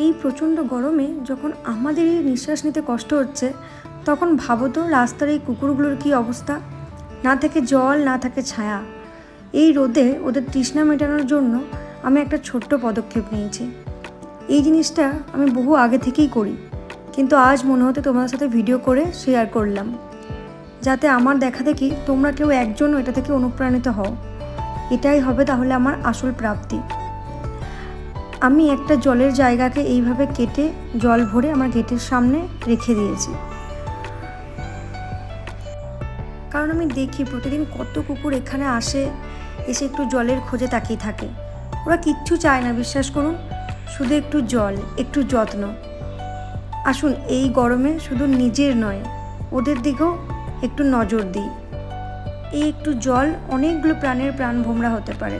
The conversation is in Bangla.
এই প্রচণ্ড গরমে যখন আমাদের এই নিঃশ্বাস নিতে কষ্ট হচ্ছে, তখন ভাবো তো রাস্তার এই কুকুরগুলোর কী অবস্থা? না থাকে জল, না থাকে ছায়া। এই রোদে ওদের তৃষ্ণা মেটানোর জন্য আমি একটা ছোট্ট পদক্ষেপ নিয়েছি। এই জিনিসটা আমি বহু আগে থেকেই করি, কিন্তু আজ মনে হতে তোমাদের সাথে ভিডিও করে শেয়ার করলাম। যাতে আমার দেখা দেখি তোমরা কেউ একজন এটা থেকে অনুপ্রাণিত হও। এটাই হবে তাহলে আমার আসল প্রাপ্তি। আমি একটা জলের জায়গাকে এইভাবে কেটে জল ভরে আমার গেটের সামনে রেখে দিয়েছি। কারণ আমি দেখি প্রতিদিন কত কুকুর এখানে আসে, এসে একটু জলের খোঁজে তাকিয়ে থাকে। ওরা কিচ্ছু চায় না, বিশ্বাস করুন। শুধু একটু জল, একটু যত্ন। আসুন, এই গরমে শুধু নিজের নয়, ওদের দিকেও একটু নজর দিই। এই একটু জল অনেকগুলো প্রাণের প্রাণ ভোমরা হতে পারে।